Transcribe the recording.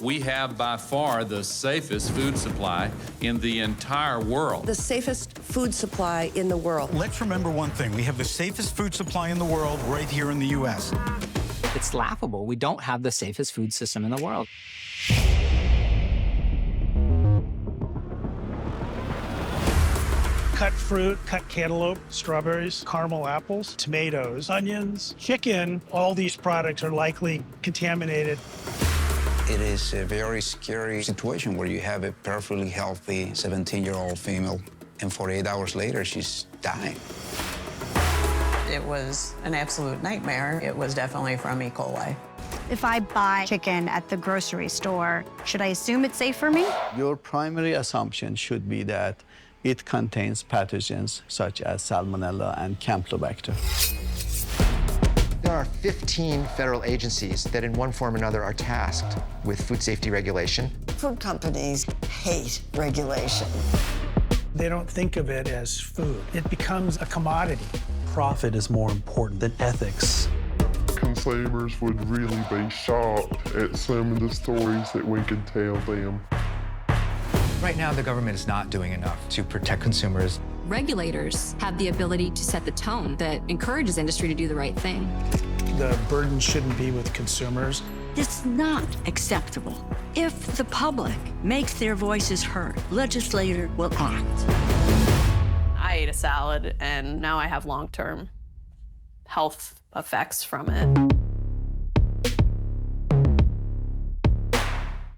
We have by far the safest food supply in the entire world. The safest food supply in the world. Let's remember one thing. We have the safest food supply in the world right here in the U.S. It's laughable. We don't have the safest food system in the world. cut fruit, cut cantaloupe, strawberries, caramel apples, tomatoes, onions, chicken. All these products are likely contaminated. It is a very scary situation where you have a perfectly healthy 17-year-old female, and 48 hours later, she's dying. It was an absolute nightmare. It was definitely from E. coli. If I buy chicken at the grocery store, should I assume it's safe for me? Your primary assumption should be that it contains pathogens such as Salmonella and Campylobacter. There are 15 federal agencies that, in one form or another, are tasked with food safety regulation. Food companies hate regulation. They don't think of it as food. It becomes a commodity. Profit is more important than ethics. Consumers would really be shocked at some of the stories that we could tell them. Right now, the government is not doing enough to protect consumers. Regulators have the ability to set the tone that encourages industry to do the right thing. The burden shouldn't be with consumers. It's not acceptable. If the public makes their voices heard, legislator will act. I ate a salad and now I have long-term health effects from it.